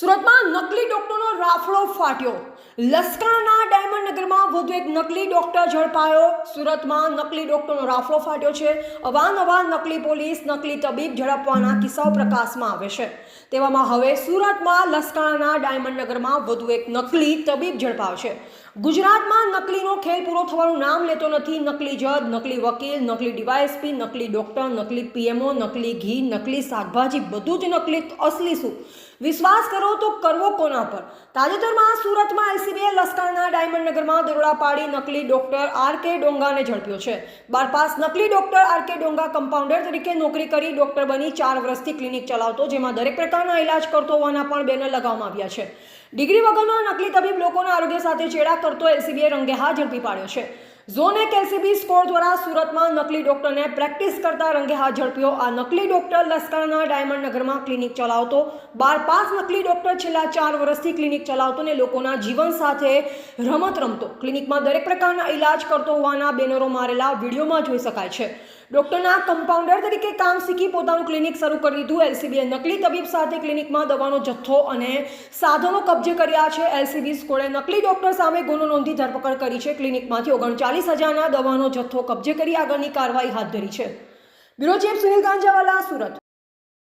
સુરતમાં નકલી ડોક્ટરનો રાફડો ફાટ્યો. લસકાણા ડાયમંડ વધુ એક નકલી ડોક્ટર ઝડપાયો. સુરતમાં નકલી ડોક્ટરનો રાફડો ફાટ્યો છે. અવારનવાર નકલી પોલીસ, નકલી તબીબ ઝડપવાના કિસ્સાઓ પ્રકાશમાં આવે છે. તેવામાં હવે સુરતમાં લસકાણાના ડાયમંડ નગરમાં વધુ એક નકલી તબીબ ઝડપાયો છે ગુજરાતમાં નકલીનો ખેલ પૂરો થવાનું નામ લેતો નથી. નકલી જજ, નકલી વકીલ, નકલી ડીવાયએસપી, નકલી ડોક્ટર, નકલી પીએમઓ, નકલી ઘી, નકલી શાકભાજી, બધું જ નકલી અસલી શું? વિશ્વાસ કરો તો કરવો કોના પર? તાજેતરમાં સુરતમાં એલસીબીએ લશ્કરના ડાયમંડ નગરમાં દરોડા પાડી નકલી ડોક્ટર આર કે ડોંગાને ઝડપ્યો છે. બારપાસ નકલી doctor R K Donga compounder તરીકે નોકરી કરી ડોક્ટર બની ચાર વર્ષથી ક્લિનિક ચલાવતો, જેમાં દરેક પ્રકારના ઇલાજ કરતો હોવાના પણ બેનર લગાવવામાં આવ્યા છે. ડિગ્રી વગરનો નકલી તબીબ લોકોના આરોગ્ય સાથે ચેડા કરતો એલસીબીએ રંગે હાથ ઝડપી પાડ્યો છે. ઝોન એક એલસીબી સ્કોર દ્વારા સુરતમાં નકલી ડોક્ટરને પ્રેક્ટિસ કરતા રંગે હાથ ઝડપ્યો. આ નકલી ડોક્ટર લશ્કરના ડાયમંડ નગરમાં ક્લિનિક ચલાવતો. બાર પાસ નકલી ડોક્ટર છેલ્લા ચાર વર્ષથી ક્લિનિક ચલાવતો ને લોકોના જીવન સાથે રમત રમતો. ક્લિનિકમાં દરેક પ્રકારના ઇલાજ કરતો હોવાના બેનરો મારેલા વિડીયોમાં જોઈ શકાય છે. ડોક્ટરના કમ્પાઉન્ડર તરીકે કામ શીખી પોતાનું ક્લિનિક શરૂ કરી દીધું. એલસીબીએ નકલી તબીબ સાથે ક્લિનિકમાં દવાનો જથ્થો અને સાધનો કબજે કર્યા છે. એલસીબી સ્કોડે નકલી ડોક્ટર સામે ગુનો નોંધી ધરપકડ કરી છે. ક્લિનિકમાંથી ઓગણચાલીસ હજારના દવાનો જથ્થો કબજે કરી આગળની કાર્યવાહી હાથ ધરી છે. Bureau chief Sunil Ganjawala, Surat.